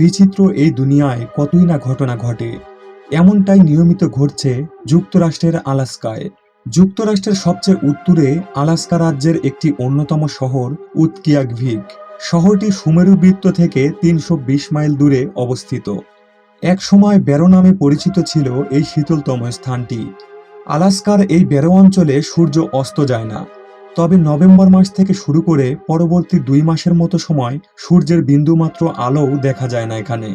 বিচিত্র এই দুনিয়ায় কতই না ঘটনা ঘটে। এমনটাই নিয়মিত ঘটছে যুক্তরাষ্ট্রের আলাস্কায়। যুক্তরাষ্ট্রের সবচেয়ে উত্তরে আলাস্কা রাজ্যের একটি অন্যতম শহর উৎকিয়াকভিক শহরটি সুমেরু বৃত্ত থেকে তিনশো বিশ মাইল দূরে অবস্থিত। একসময় ব্যারো নামে পরিচিত ছিল এই শীতলতম স্থানটি। আলাস্কার এই ব্যারো অঞ্চলে সূর্য অস্ত যায় না। তবে নভেম্বর মাস থেকে শুরু করে পরবর্তী দুই মাসের মতো সময় সূর্যের বিন্দুমাত্র আলোও দেখা যায় না এখানে।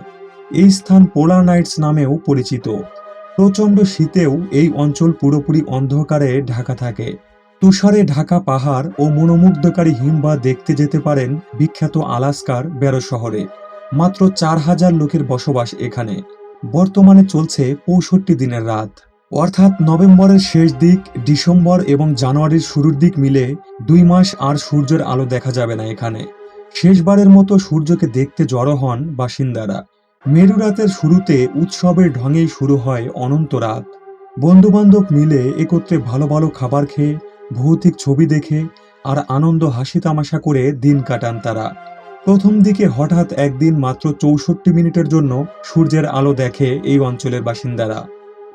এই স্থান পোলার নাইটস নামেও পরিচিত। প্রচণ্ড শীতেও এই অঞ্চল পুরোপুরি অন্ধকারে ঢাকা থাকে। তুষারে ঢাকা পাহাড় ও মনোমুগ্ধকারী হিমবাহ দেখতে যেতে পারেন বিখ্যাত আলাস্কার ব্যারো শহরে। মাত্র চার হাজার লোকের বসবাস এখানে। বর্তমানে চলছে পঁয়ষট্টি দিনের রাত। অর্থাৎ নভেম্বরের শেষ দিক, ডিসেম্বর এবং জানুয়ারির শুরুর দিক মিলে দুই মাস আর সূর্যের আলো দেখা যাবে না এখানে। শেষবারের মতো সূর্যকে দেখতে জড়ো হন বাসিন্দারা। মেরু রাতের শুরুতে উৎসবের ঢঙেই শুরু হয় অনন্ত রাত। বন্ধুবান্ধব মিলে একত্রে ভালো ভালো খাবার খেয়ে, ভৌতিক ছবি দেখে আর আনন্দ হাসি তামাশা করে দিন কাটান তারা। প্রথম দিকে হঠাৎ একদিন মাত্র চৌষট্টি মিনিটের জন্য সূর্যের আলো দেখে এই অঞ্চলের বাসিন্দারা।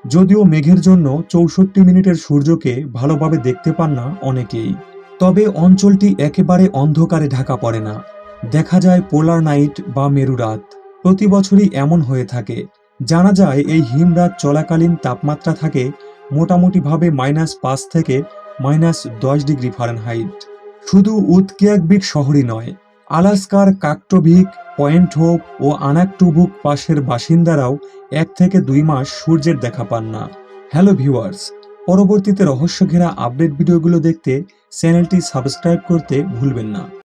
যদিও মেঘের জন্য চৌষট্টি মিনিটের সূর্যকে ভালোভাবে দেখতে পান না অনেকেই। তবে অঞ্চলটি একেবারে অন্ধকারে ঢাকা পড়ে না। দেখা যায় পোলার নাইট বা মেরুরাত প্রতি বছরই এমন হয়ে থাকে। জানা যায় এই হিমরাত চলাকালীন তাপমাত্রা থাকে মোটামুটিভাবে মাইনাস পাঁচ থেকে মাইনাস দশ ডিগ্রি ফারেনহাইট। শুধু উৎকিয়াকবিক শহরই নয় আলাস্কার কাকটোভিক পয়েন্ট হোপ ও আনাকটুবুক পাশের বাসিন্দারাও এক থেকে দুই মাস সূর্যের দেখা পান না। হ্যালো ভিউয়ার্স, পরবর্তীতে রহস্য ঘেরা আপডেট ভিডিওগুলো দেখতে চ্যানেলটি সাবস্ক্রাইব করতে ভুলবেন না।